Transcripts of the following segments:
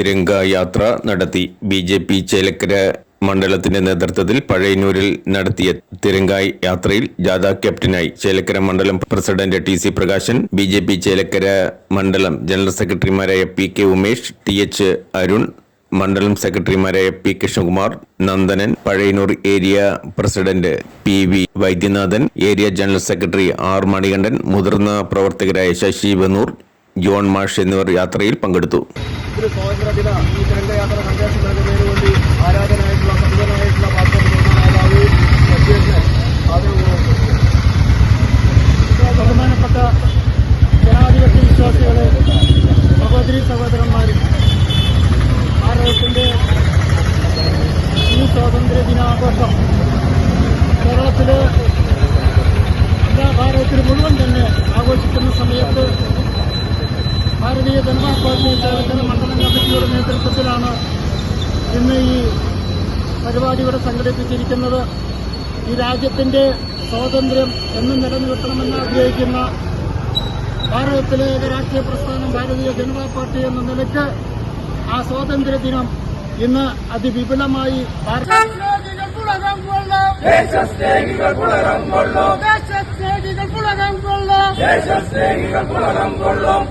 യാത്ര നടത്തി. B J P Chelakkara മണ്ഡലത്തിന്റെ നേതൃത്വത്തിൽ പഴയന്നൂരിൽ നടത്തിയ തിരങ്കായ് യാത്രയിൽ ജാഥ ക്യാപ്റ്റനായി ചേലക്കര മണ്ഡലം president T C Prakashan B J P Chelakkara മണ്ഡലം ജനറൽ സെക്രട്ടറിമാരായ P K Umesh T H Arun മണ്ഡലം സെക്രട്ടറിമാരായ P Krishnakumar Nandanan Pazhayannur area president P V Vaidyanathan area general secretary R Manikandan മുതിർന്ന പ്രവർത്തകരായ ശശി ബനൂർ ജോൺ മാഷ് എന്നിവർ യാത്രയിൽ പങ്കെടുത്തു. ഒരു സ്വാതന്ത്ര്യദിന ഈ യാത്ര സന്ദേശം നൽകുന്നതിന് വേണ്ടി ആരാധനായിട്ടുള്ള സമുദനായിട്ടുള്ള പാർട്ടി നേതാവ് ബഹുമാനപ്പെട്ട ജനാധിപത്യ വിശ്വാസികളെ സഹോദരി സഹോദരന്മാരും ഭാരതത്തിന്റെ ഈ സ്വാതന്ത്ര്യ ദിനാഘോഷം കേരളത്തിലെ എല്ലാ ഭാരതത്തിൽ മുഴുവൻ തന്നെ ആഘോഷിക്കുന്ന സമയത്ത് ഭാരതീയ ജനതാ പാർട്ടി കേരളത്തിലെ മണ്ഡലം കമ്മിറ്റിയുടെ നേതൃത്വത്തിലാണ് ഇന്ന് ഈ പരിപാടി ഇവിടെ സംഘടിപ്പിച്ചിരിക്കുന്നത്. ഈ രാജ്യത്തിന്റെ സ്വാതന്ത്ര്യം എന്നും നിലനിർത്തണമെന്ന് ആഗ്രഹിക്കുന്ന ഭാരതത്തിലെ ഏക രാഷ്ട്രീയ പ്രസ്ഥാനം ഭാരതീയ ജനതാ പാർട്ടി എന്ന നിലയ്ക്ക് ആ സ്വാതന്ത്ര്യ ദിനം ഇന്ന് അതിവിപുലമായി ദേശസ്നേഹികൾ പുലരം കൊള്ളും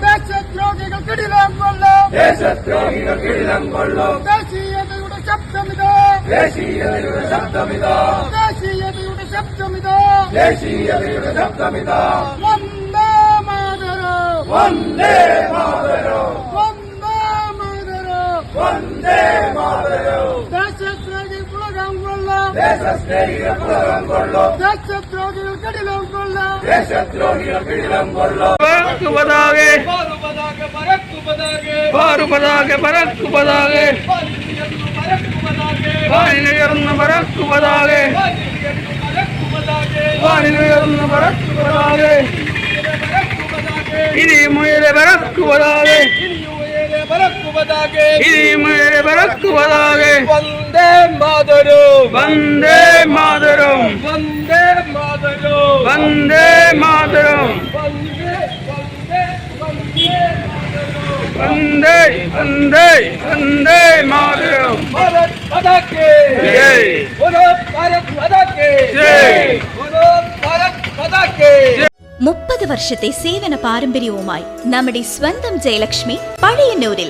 കൊള്ളാം ദേശദ്രോഹികൾ കിടിലം കൊള്ളും. ദേശീയതയുടെ ശബ്ദമിതോ. ദേശീയതയുടെ ശബ്ദമിതാ. ദേശീയതയുടെ ശബ്ദമിതോ. ദേശീയതയുടെ ശബ്ദമിതാ. വന്ദേ മാതരോ. വന്ദേ മാതരോ. വന്ദേ മാതരോ. വന്ദേ മാതരോ. ദേശസ്നേഹി പുലകം കൊള്ളാം. ദേശസ്നേഹികൾ പുലരം കൊള്ളും. ദേശദ്രോഹികൾ കിടിലം കൊള്ളാം. ദേശദ്രോഹികൾ കിടിലം കൊള്ളും. பறக்குவதாக பாருபதாக பறக்குவதாக வானிலையர்ந்து பறக்குவதாக வானிலையர்ந்து பறக்குவதாக இது முயலை பறக்குவதாக இது முயலை പതാകെ വന്ദേ മാതരോ. വന്ദേ മാതരോ. വന്ദേ മാതരോ. വന്ദേ മാതരോ. വന്ദേ വന്ദേ വന്ദേ മുപ്പത് വർഷത്തെ സേവന പാരമ്പര്യവുമായി നമ്മുടെ സ്വന്തം ജയലക്ഷ്മി പഴയന്നൂരിൽ